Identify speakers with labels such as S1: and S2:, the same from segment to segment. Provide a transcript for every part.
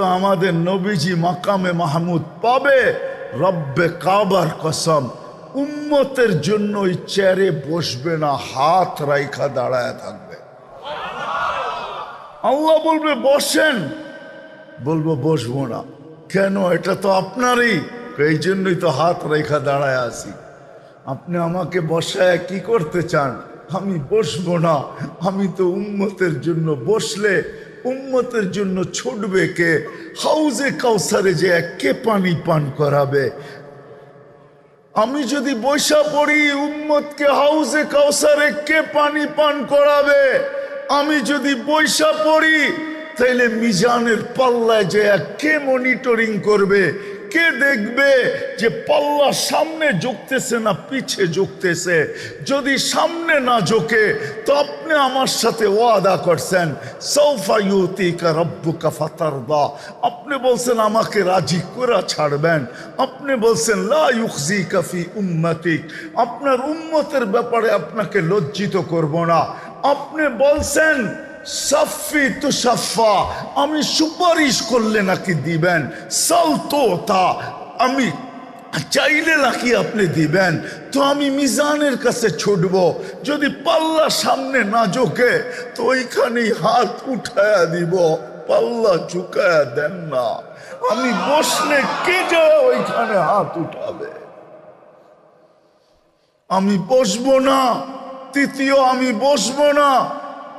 S1: তো আমাদের নবীজি মাকামে মাহমুদ পাবে। রব্বে কাবার কসম, উম্মতের জন্য ওই চেয়ারে বসবে না, হাত রাইখা দাঁড়ায় থাকবে। আল্লাহ বলবে, বসেন। বলব, বসবো না। কেন? এটা তো আপনারই। এই জন্যই তো হাত রেখা দাঁড়ায় আছি। আপনি আমাকে বসায় কি করতে চান? আমি বসবো না। আমি তো উন্মতের জন্য বসলে উম্মতের জন্য ছুটবে কে? হাউজে কাউসারে যে কে পানি পান করাবে। আমি যদি বৈশা পড়ি, উম্মতকে হাউজে কাউসারে কে পানি পান করাবে? আমি যদি বৈশা পড়ি, তাইলে মিজানের পাল্লায় যে কে মনিটরিং করবে কে দেখবে যে পাল্লা সামনে ঝুঁকতেছে না পিছে ঝুঁকতেছে? যদি সামনে না জোকে তো আপনি আমার সাথে ওয়াদা করছেন সৌফা ইউতিকা রব্বুকা ফাতারদা। আপনি বলছেন, আমাকে রাজি করে ছাড়বেন। আপনি বলছেন, লা কাফি উম্মতিক। আপনার উম্মতের ব্যাপারে আপনাকে লজ্জিত করব না। আপনি বলছেন সাফি তু সাফা, আমি সুপারিশ করলে নাকি দিবেন? সালতো তা আমি চাইলে নাকি আপনি দিবেন? তো আমি মিজানের কাছে ছুটব, যদি পাল্লা সামনে না ঝোঁকে, তো ওইখানেই হাত উঠায়া দিব, পাল্লা ঝুঁকায়া দেন না। আমি বসলে কে যায় ওইখানে হাত উঠাবে? আমি বসবো না, তৃতীয় আমি বসবো না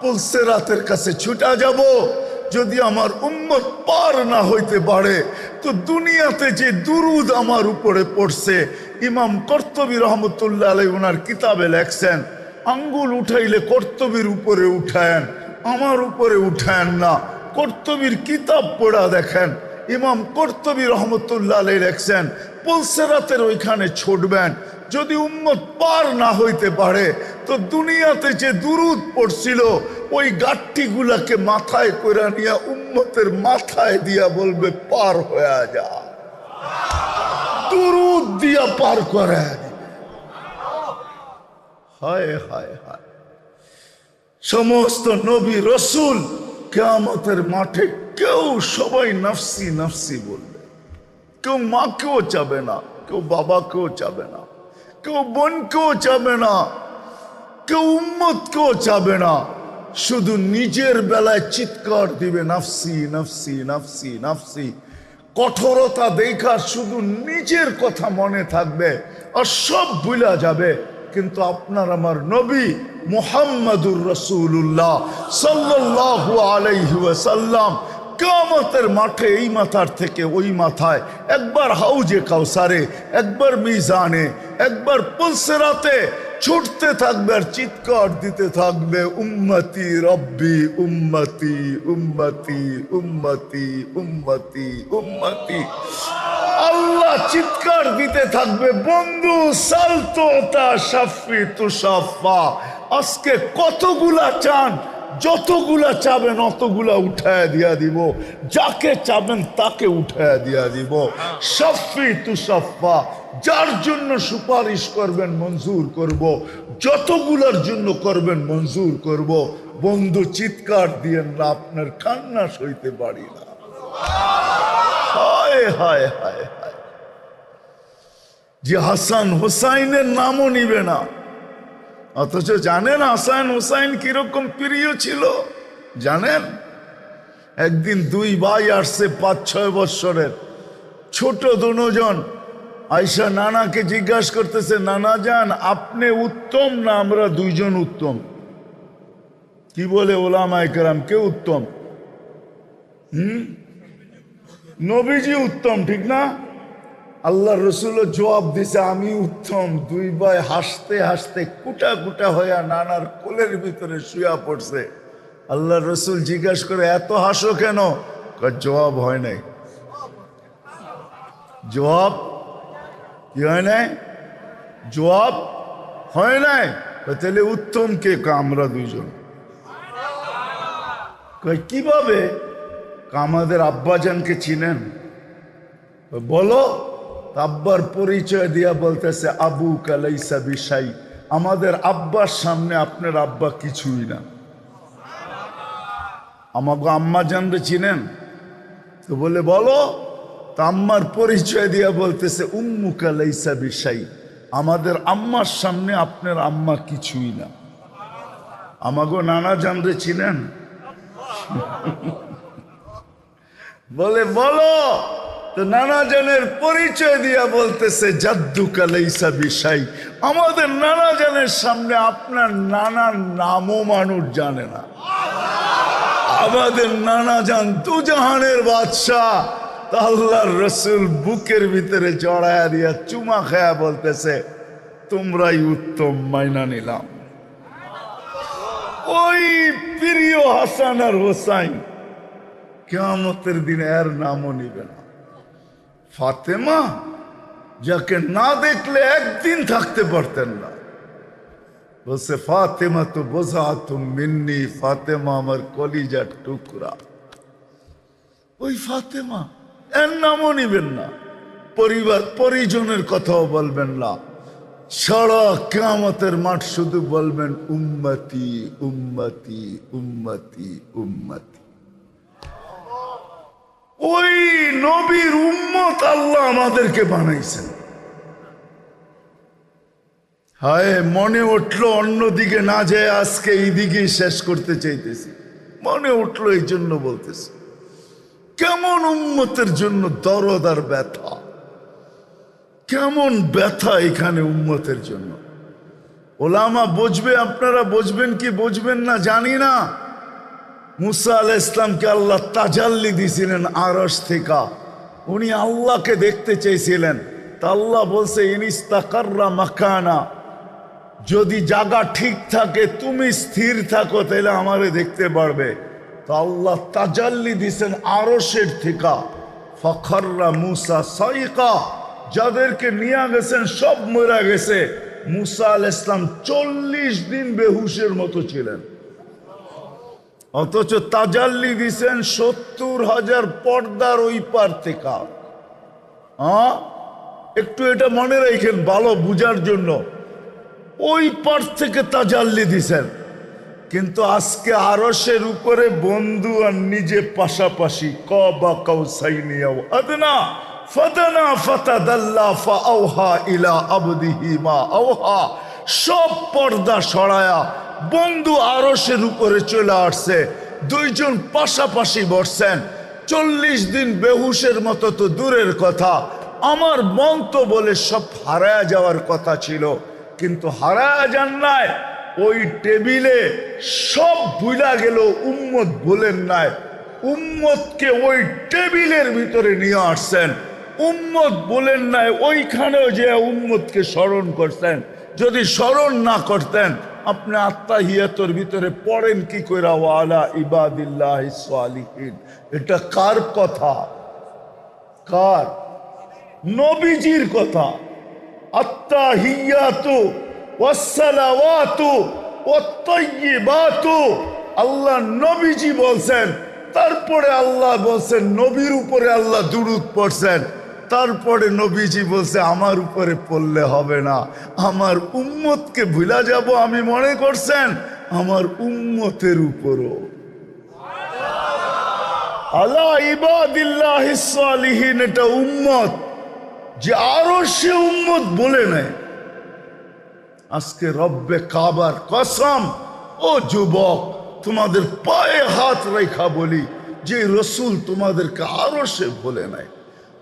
S1: পুলসে রাতের কাছে, ছুটা যাব। যদি আমার উম্মত পার না হইতে পারে, তো দুনিয়াতে যে দুরুদ আমার উপরে পড়ছে, ইমাম কর্তবী রহমতুল্লাহ আলাই ওনার কিতাবে লেখছেন, আঙ্গুল উঠাইলে কর্তবীর উপরে উঠায়েন, আমার উপরে উঠায়েন না। কর্তবীর কিতাব পড়া দেখেন, ইমাম কর্তবী রহমতুল্লাহ আলাই লেখছেন পুলসেরাতের ওইখানে ছুটবেন যদি উম্মত পার না হইতে পারে, তো দুনিয়াতে যে দুরুদ পড়ছিল, ওই গাঠটিগুলাকে মাথায় করে নিয়ে উম্মতের মাথায় দিয়া বলবে, পার হয়ে যা। দুরুদ দিয়া পার করে হায় হায় হায়। সমস্ত নবী রসুল কেয়ামতের মাঠে কেউ সবাই নফসি নফসি বলবে। কেউ মাকেও চাবে না, কেউ বাবাকেও চাবে না। কেউ বোনকেও চাবে না, কেউ উম্মতকেও চাবে না। শুধু নিজের বেলায় চিৎকার দিবে, নাফসি নাফসি নাফসি নাফসি। কঠোরতা দেখা শুধু নিজের কথা মনে থাকবে আর সব ভুলা যাবে। কিন্তু আপনার আমার নবী মোহাম্মদুর রসুল্লাহ সাল্লাহ আলাইহি ওয়াসাল্লাম কামতের মাঠে এই মাথার থেকে ওই মাথায় একবার হাউজে কাউসারে, একবার মিজানে, একবার পুলসেরাতে ছুটতে থাকবে আর চিৎকার দিতে থাকবে, উম্মতি রব্বি, উম্মতি উম্মতি উম্মতি উম্মতি উম্মতি। আল্লাহ চিৎকার দিতে থাকবে, বন্ধু, সালতো তা সাফি তুষাফা আজকে কতগুলা চান যতগুলা চাবেন, অতগুলা উঠায় দিয়া দিব। যাকে চাবেন, তাকে উঠায় দিয়া দিব। সাফি তুষাফা যার জন্য সুপারিশ করবেন, মঞ্জুর করব। যতগুলার জন্য করবেন, মঞ্জুর করব। বন্ধু, চিৎকার দিয়েন না, আপনার কান্না সইতে পারি না। হায় হায় হায় হায়। যে হাসান হোসাইনের নামও নিবে না অথচ জানেন হাসান হুসাইন কীরকম প্রিয় ছিল? জানেন? একদিন দুই ভাই আসছে পাঁচ, ছয় বৎসরের। ছোট দুজন। আয়সা নানাকে জিজ্ঞাসা করতেছে, নানা যান আপনি উত্তম না আমরা দুইজন উত্তম? কি বলে ওলামায় কেরাম, কে উত্তম? হুম? নবীজি উত্তম, ঠিক না? আল্লাহ রসুলও জবাব দিছে, আমি উত্তম। দুই ভাই হাসতে হাসতে কুটা কুটা হইয়া নানার কোলের ভিতরে শুয়া পড়ছে। আল্লাহ রসুল জিজ্ঞাসা করে, এত হাসো কেন? জবাব হয় নাই। জবাব কি হয় নাই? জবাব হয় নাই? তাহলে উত্তম কে? আমরা দুইজন। কীভাবে? আমাদের আব্বাজানকে চিনেন। বলো। আব্বার পরিচয় দিয়া বলতেছে, আবু কালাইসা বিশাই। আমাদের আব্বার সামনে আপনার আব্বা কিছুই না। আমাকে আম্মা জানরে চিনেন? তো বলে, বলো। তা আম্মার পরিচয় দিয়া বলতেছে উম্মুকা লাইসা বিশাই। আমাদের আম্মার সামনে আপনার আম্মা কিছুই না। আমাগো নানা জানরে চিনেন? বলে, বলো। তো নানা জানের পরিচয় দিয়া বলতেছে জাদ্দু কালাইসা বিষাই আমাদের নানা জানের সামনে আপনার নানার নামও মানুষ জানে না। আমাদের নানা জান তু জাহানের বাদশাহ। তা আল্লাহর রসুল বুকের ভিতরে জড়ায়া দিয়া চুমা খায়া বলতেছে, তোমরাই উত্তম মাইনা নিলাম। ওই প্রিয় হাসান আর হোসাইন, কেয়ামতের দিনে এর নামও নিবে না। ফাতেমা, যাকে না দেখলে একদিন থাকতে পারতেন না। বলছে, ফাতেমা তো বোঝা তুমি মিন্নি, ফাতেমা আমার কলিজার টুকরা। ওই ফাতেমা, এর নামও নিবেন না। পরিবার, পরিজনের কথাও বলবেন না। সারা কেয়ামতের মাঠ শুধু বলবেন, উম্মতি উম্মতি উম্মতি উম্মতি। ওই নবীর উম্মত আল্লাহ আমাদেরকে বানাইছেন। হায়, মনে উঠল অন্যদিকে না যায় আজকে এই দিকেই শেষ করতে চাইতেছি। মনে উঠল এই জন্য বলতেছি, কেমন উম্মতের জন্য দরদ আর ব্যথা। কেমন ব্যথা এখানে উম্মতের জন্য। ওলামা বুঝবে, আপনারা বুঝবেন কি বুঝবেন না জানি না। মুসা আল ইসলামকে আল্লাহ তাজাল্লি দিয়েছিলেন আরস থেকে। উনি আল্লাহকে দেখতে চেয়েছিলেন। তা আল্লাহ বলছে, ইনিস্তাকাররা মাকানা। যদি জায়গা ঠিক থাকে, তুমি স্থির থাকো, তাহলে আমারে দেখতে পারবে। তো আল্লাহ তাজাল্লি দিছেন আরসের থেকে। ফখররা মুসা সাইকা। যাদেরকে নিয়ে গেছেন, সব মরা গেছে। মুসা আল ইসলাম চল্লিশ দিন বেহুশের মতো ছিলেন। অথচ তাজাল্লি দিছেন সত্তর হাজার পর্দার ওই পার থেকে। একটু এটা মনে রাখেন ভালো বুঝার জন্য। ওই পার থেকে তাজাল্লি দিছেন। কিন্তু আজকে আরসের উপরে বন্ধু আর নিজে পাশাপাশি ক বা আদনা, ফাদানা, ফাতাদাল্লা, ফাআওহা ইলা আওহা। সব পর্দা সরায়া বন্ধু আরসের উপরে চলে আসছে। দুইজন পাশাপাশি বসছেন। চল্লিশ দিন বেহুশের মতো তো দূরের কথা। আমার মন তো বলে সব হারায়া যাওয়ার কথা ছিল। কিন্তু হারায়া যান নাই। ওই টেবিলে সব ভুলা গেল, উম্মত বলেন নাই। উম্মতকে ওই টেবিলের ভিতরে নিয়ে আসছেন। উম্মত বলেন নাই, ওইখানেও যে উম্মতকে স্মরণ করতেন যদি স্মরণ না করতেন আপনি আত্মা আত্মাহিয়াতর ভিতরে পড়েন কি কইরা ওয়ালা ইবাদিল্লাহ সালিহিন। এটা কার কথা? কার? নবীজির কথা। আত্মাহিয়াতু ওয়াসসালাওয়াতু ওয়াত্তাইয়িবাতু। আল্লাহ নবীজি বলছেন, তারপরে আল্লাহ বলছেন, নবীর উপরে আল্লাহ দুরুদ পড়ছেন। তারপরে নবীজি বলছে, আমার উপরে পড়লে হবে না। আমার উম্মতকে ভুলা যাব, আমি মনে করছেন, আমার উম্মতের উপরও। আল্লাহ, ইবাদিল্লাহ সালিহিন, এটা উম্মত যে আরও সে উম্মত বলে নেয়। আজকে রব্বে কাবার কসম, ও যুবক, তোমাদের পায়ে হাত রেখা বলি, যে রসুল তোমাদেরকে আরও সে ভুলে নাই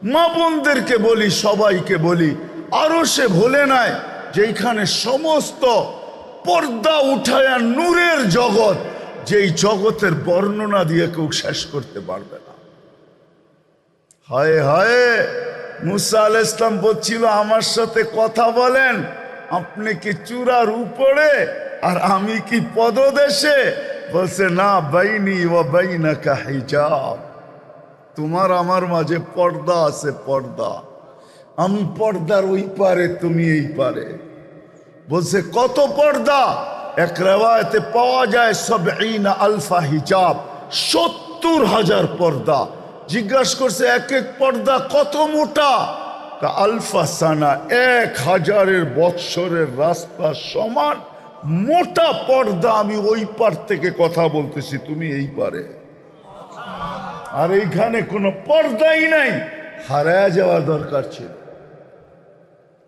S1: মা বোনদেরকে বলি, সবাইকে বলি, আরও সে ভুলে নাই যেখানে সমস্ত পর্দা উঠায়া নূরের জগৎ, যেই জগতের বর্ণনা দিয়ে কেউ শেষ করতে পারবে না। হায় হায়, মুসা আল ইসলাম বলছিল, আমার সাথে কথা বলেন, আপনি কি চূড়ার উপরে আর আমি কি পদদেশে? বলছে, না, বাইনি ও বাইনা হিজাব। তোমার আমার মাঝে পর্দা আছে, পর্দা। আমি পর্দার ওই পারে, তুমি এই পারে। বলছে, কত পর্দা? এক রেওয়ায়তে পাওয়া যায় সব ইনা আলফা হিজাব, সত্তর হাজার পর্দা। জিজ্ঞাসা করছে, এক এক পর্দা কত মোটা? তা আলফা সানা, এক হাজারের বৎসরের রাস্তা সমান মোটা পর্দা, আমি ওই পার থেকে কথা বলতেছি, তুমি এই পারে। আর এইখানে কোনো পর্দাই নাই। হারায় যাওয়া দরকার ছিল।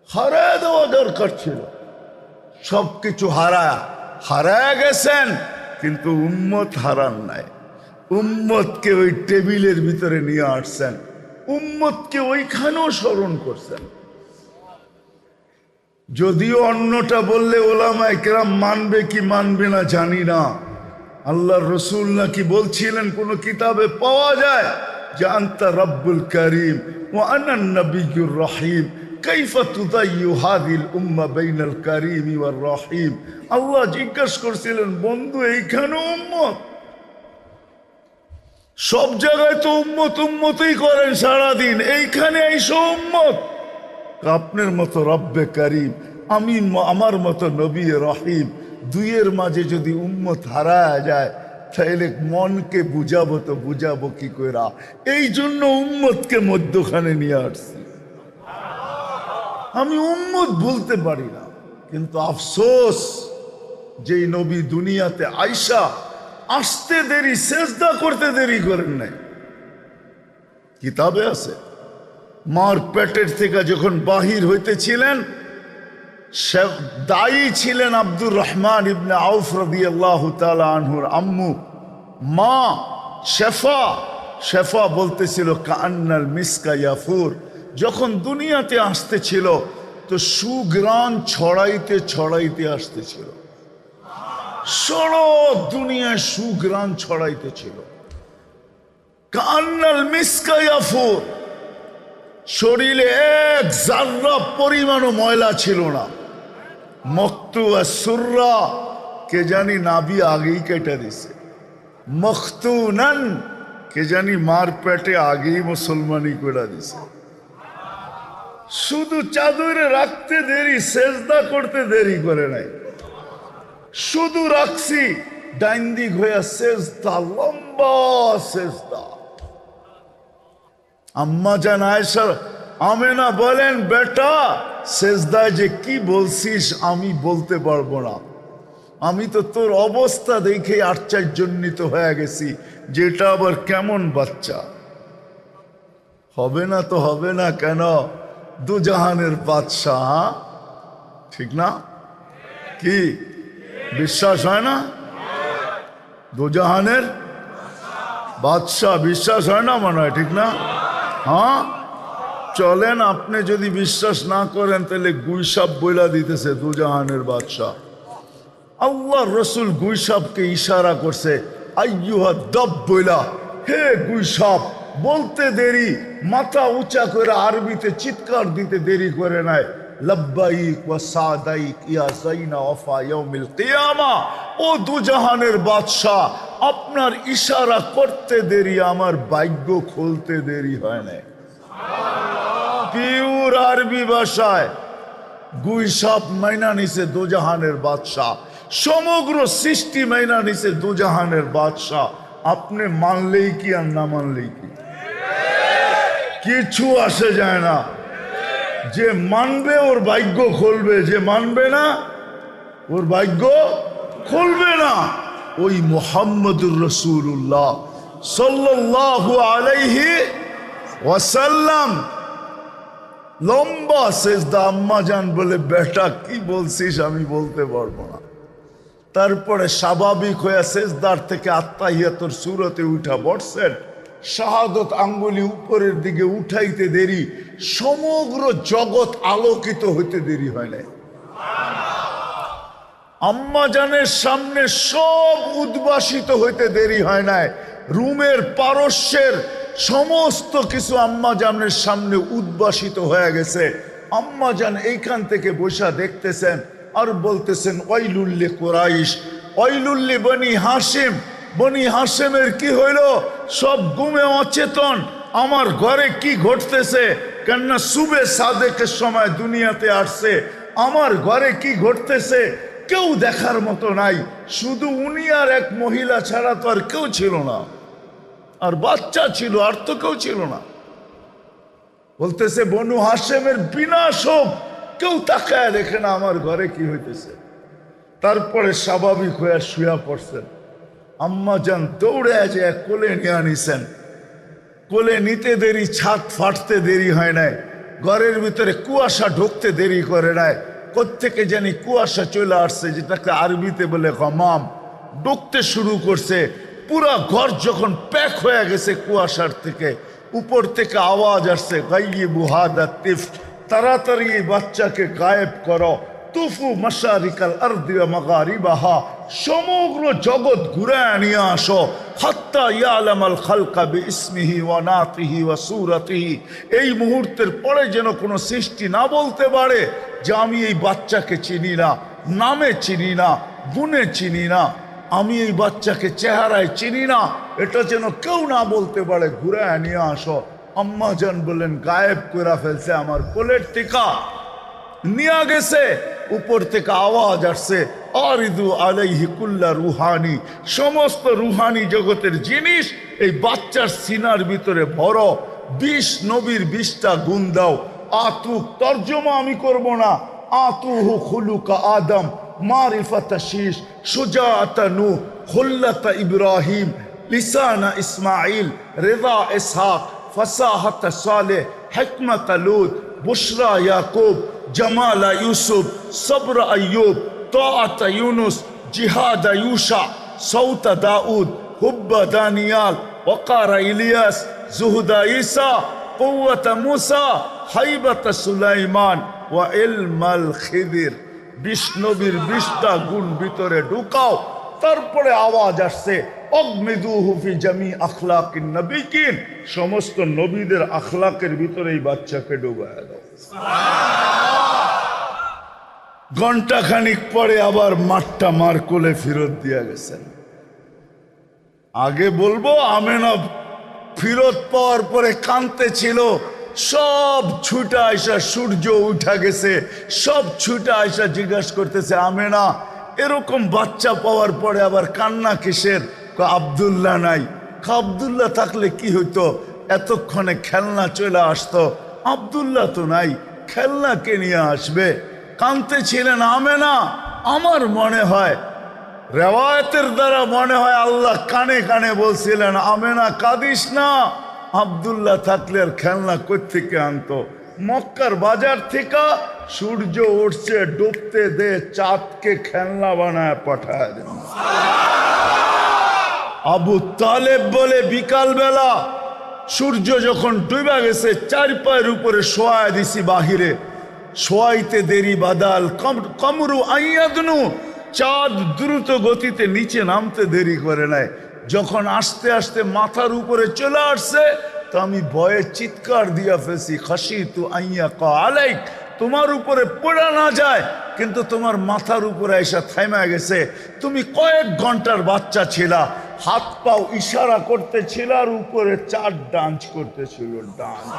S1: হারায় দেওয়া দরকার ছিল। সব কিছু হারা হারায় গেছেন, কিন্তু উম্মত হারান নাই। উম্মতকে ওই টেবিলের ভিতরে নিয়ে আসছেন। উম্মতকে ওইখানেও স্মরণ করছেন। যদিও অন্যটা বললে ওলামায় কেরাম মানবে কি মানবে না জানি না। আল্লাহর রসুল নাকি বলছিলেন, কোন কিতাবে পাওয়া যায় যে আন্তা রব্বুল করিম ও আনান রহিম। আল্লাহ জিজ্ঞাসা করছিলেন, বন্ধু, এইখানে উম্মত? সব জায়গায় করেন সারাদিন। এইখানে আপনার মতো রব্বে করিম আমি আমার মতো নবী রহিম। দুইয়ের মাঝে যদি উম্মত হারায় যায় তাহলে মনকে বুঝাবো তো বুঝাবো কি কইরা। এই জন্য উম্মতকে মধ্যখানে নিয়ে আসছি। আমি উম্মত বলতে পারি না, কিন্তু আফসোস, যেই নবী দুনিয়াতে আইসা আসতে দেরি, সেজদা করতে দেরি করেন নাই। কিতাবে আছে, মার পেটের থেকে যখন বাহির হইতেছিলেন দায়ী ছিলেন আব্দুর রহমান ইবনে আউফ রাদিয়াল্লাহু তাআলা আনহুর আম্মু। মা শেফা শেফা বলতেছিল কান্নাল মিসকা ইয়াফুর। যখন দুনিয়াতে আসতেছিল, তো সুগ্রাণ ছড়াইতে ছড়াইতে আসতেছিল। সড়ো দুনিয়ায় সুগ্রাণ ছড়াইতেছিল। কান্নাল মিসকা ইয়াফুর। শরীরে এক জার্রা পরিমাণও ময়লা ছিল না। মক্তু আর সুররা কে জানি নাবি আগেই কেটে দিছে মখতুনান কে জানি মার পেটে আগেই মুসলমানি করে দিছে শুধু চাদরে রাখতে দেরি সেজদা করতে দেরি করে নাই শুধু রাখছি ডাইন দিক হইয়া সেজদা লম্বা সেজদা আম্মা জান আয়েশা আমেনা বলেন বেটা শেষদায় যে কি বলছিস আমি বলতে পারব না। আমি তো তোর অবস্থা দেখে আশ্চর্যজনিত হয়ে গেছি, যেটা আবার কেমন বাচ্চা। হবে না তো হবে না কেন? দুজাহানের বাদশাহ হ্যাঁ? ঠিক না? কি? বিশ্বাস হয় না? দুজাহানের বাদশাহ, বিশ্বাস হয় না মনে হয়, ঠিক না? হ্যাঁ? চলেন, আপনি যদি বিশ্বাস না করেন, তাহলে গুইসাব বইলা দিতেছে দুজাহানের বাদশাহ। আল্লাহ রসুল গুইসাবকে ইশারা করছে, আইয়ুহা দব বইলা, হে গুইসাব বলতে দেরি, মাথা উঁচা করে আরবিতে চিৎকার দিতে দেরি করে নাই। বাদশাহ, আপনার ইশারা করতে দেরি, আমার ভাগ্য খুলতে দেরি হয় না পিওর আরবি ভাষায় গুইসাপ মাইনা নিছে দুজাহানের বাদশাহ, সমগ্র সৃষ্টি মাইনা নিছে দুজাহানের বাদশাহ। আপনি মানলেই কি আর না মানলেই কি? কিছু আসে যায় না। যে মানবে ওর ভাগ্য খুলবে, যে মানবে না, ওর ভাগ্য খুলবে না। ওই মোহাম্মদুর রসুল্লাহ সাল্লাল্লাহু আলাইহি ওয়াসাল্লাম লম্বা সেজদা, আম্মা জান বলে, বেটা, কি বলছিস? আমি বলতে পারব না। তারপরে স্বাভাবিক হয়ে সেজদার থেকে আত্মাহিয়াতর সুরতে উঠা বসছেন শাহাদত আঙ্গুলি উপরের দিকে উঠাইতে দেরি, সমগ্র জগৎ আলোকিত হইতে দেরি হয় নাই। আম্মা জানের সামনে সব উদ্ভাসিত হইতে দেরি হয় নাই। রুমের পারস্যের সমস্ত কিছু আম্মা জানের সামনে উদ্ভাসিত হয়ে গেছে। আম্মা জান এইখান থেকে বসা দেখতেছেন আর বলতেছেন, ওয়াইলুল্লি কোরাইশ, ওয়াইলুল্লি বনি হাসিম বনি হাসেমের কি হইল? সব গুমে অচেতন, আমার ঘরে কি ঘটতেছে? কেননা সুবে সাদেকের সময় দুনিয়াতে আসছে, আমার ঘরে কি ঘটতেছে? কেউ দেখার মতো নাই। শুধু উনি আর এক মহিলা ছাড়া তো আর কেউ ছিল না। আর বাচ্চা ছিল, আর তো কেউ ছিল না। বলতেছে, বনু হাসেমের বিনাশ হোক কেউ তাকায় দেখে না আমার ঘরে কি হইতেছে? তারপরে স্বাভাবিক হয়ে শুয়া পড়ছেন। আম্মা যান দৌড়ে এক কোলে নিয়ে আনিছেন। কোলে নিতে দেরি, ছাদ ফাটতে দেরি হয় নাই। ঘরের ভিতরে কুয়াশা ঢুকতে দেরি করে নাই। কোত্থেকে জানি কুয়াশা চলে আসছে, যেটাকে আরবিতে বলে গমাম ডুকতে শুরু করছে। পুরা ঘর যখন প্যাক হয়ে গেছে কুয়াশার থেকে, উপর থেকে আওয়াজ আসছে গাইয়ে বুহাদা তিফ তাড়াতাড়ি বাচ্চাকে গায়েব করো। তুফু মশারিকাল আরদিয়া মাগারিবাহা। সমগ্র জগৎ ঘুরে নিয়ে আসো। হাত্তা ইয়ালামাল খালকা বি ইসমিহি ওয়া নাতিহি ওয়া সুরাতিহি। এই মুহূর্তের পরে যেন কোনো সৃষ্টি না বলতে পারে, যে আমি এই বাচ্চাকে চিনি না, নামে চিনি না, গুণে চিনি না, আমি এই বাচ্চাকে চেহারায় চিনি না, এটা যেন কেউ না বলতে পারে, ঘুরে নিয়ে আসো। আম্মা জান বললেন, গায়েব করে ফেলছে আমার কোলের টিকা। নিয়ে গেছে। উপর থেকে আওয়াজ আসছে, আরিদু আলাইহি কুল্লা রুহানি। সমস্ত রুহানি জগতের জিনিস এই বাচ্চার সিনার ভিতরে ভরো। বিষ নবীর বিষটা গুণ দাও। আতুক তর্জমা আমি করব না। আতুহু খুলুকা আদম, মারিফাতা শীষ সুজাতা নু খুল্লাতা ইব্রাহিম, লিসানা ইসমাইল রেদা ইসহাক, ফসাহত সালেহ, হিকমত লুত, বুশরা ইয়াকুব জামাল ইউসুফ সবর আয়ুব তোয়াতা ইউনুস জিহাদা ইউসা সৌতা দাউদ হুব্বা দানিয়াল ওকার ইলিয়াস জুহুদা ইসা কৌয়াতা মুসা হাইবাতা সুলাইমান ওয়া ইলমাল খিদির বিষ্ণবীর বিশটা গুণ ভিতরে ঢুকাও তারপরে আওয়াজ আসছে অগ্নিদুহুফি জামি আখলাকিন নবীকিন সমস্ত নবীদের আখলাকের ভিতরে এই বাচ্চাকে ডুবায় দাও ঘণ্টা খানিক পরে আবার মাঠটা মার কোলে ফেরত দিয়া গেছেন। আগে বলব আমেনা ফিরত পাওয়ার পরে কানতে ছিল। সব ছুটা আইসা সূর্য উঠা গেছে, সব ছুটা আইসা জিজ্ঞাসা করতেছে, আমেনা, এরকম বাচ্চা পাওয়ার পরে আবার কান্না কিসের? আব্দুল্লাহ নাই। আব্দুল্লাহ থাকলে কি হইতো? এতক্ষণে খেলনা চলে আসতো। আব্দুল্লাহ তো নাই, খেলনা কে নিয়ে আসবে? কানতে ছিলেন আমেনা আমার মনে হয়, রেওয়ায়তের দ্বারা মনে হয় আল্লাহ কানে কানে বলছিলেন আমেনা কাদিস না। আবদুল্লাহ থাকলে আর খেলনা থেকে আনতো? মক্কার বাজার থেকে সূর্য উঠছে, ডুবতে দে, চাঁদকে খেলনা বানায় পাঠায় দেন। আবু তালেব বলে বিকাল বেলা সূর্য যখন ডুবে গেছে চার পায়ের উপরে শোয়া দিছি বাহিরে। শোয়াইতে দেরি বাদাল, কম- কমরু আইয়াদনু, চাঁদ দ্রুত গতিতে নিচে নামতে দেরি করে নেয় যখন আস্তে আস্তে মাথার উপরে চলে আসছে, তো আমি ভয়ে চিৎকার দিয়া ফেসি খাসি তু আইয়া ক তোমার উপরে পড়া না যায়, কিন্তু তোমার মাথার উপরে এসা থাইমা গেছে। তুমি কয়েক ঘণ্টার বাচ্চা ছিলা, হাত পাও ইশারা করতেছিল আর উপরে চার ডান্স করতেছিল ডান্স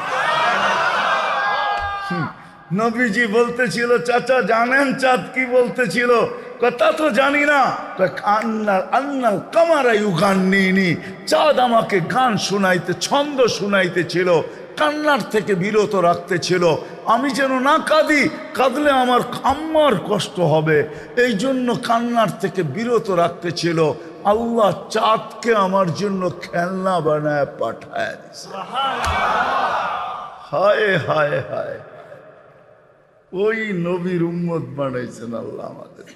S1: নবীজি বলতেছিল চাচা জানেন চাঁদ কি বলতেছিল? কথা তো জানি না। আন্নাল আন্নাল কামারা গান নিইনি চাঁদ আমাকে গান শুনাইতে ছন্দ শুনাইতেছিল কান্নার থেকে বিরত রাখতেছিল। আমি যেন না কাঁদি কাঁদলে আমার আম্মার কষ্ট হবে। এই জন্য কান্নার থেকে বিরত রাখতেছিল। আল্লাহ চাঁদকে আমার জন্য খেলনা বানায় পাঠায়। হায় হায় হায়। ওই নবীর উম্মত বানাইছেন আল্লাহ আমাদের।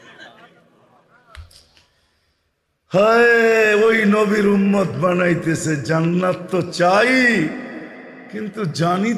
S1: ওই নবীর উম্মত বানাইতেছে, জান্নাত তো চাই, কিন্তু জানি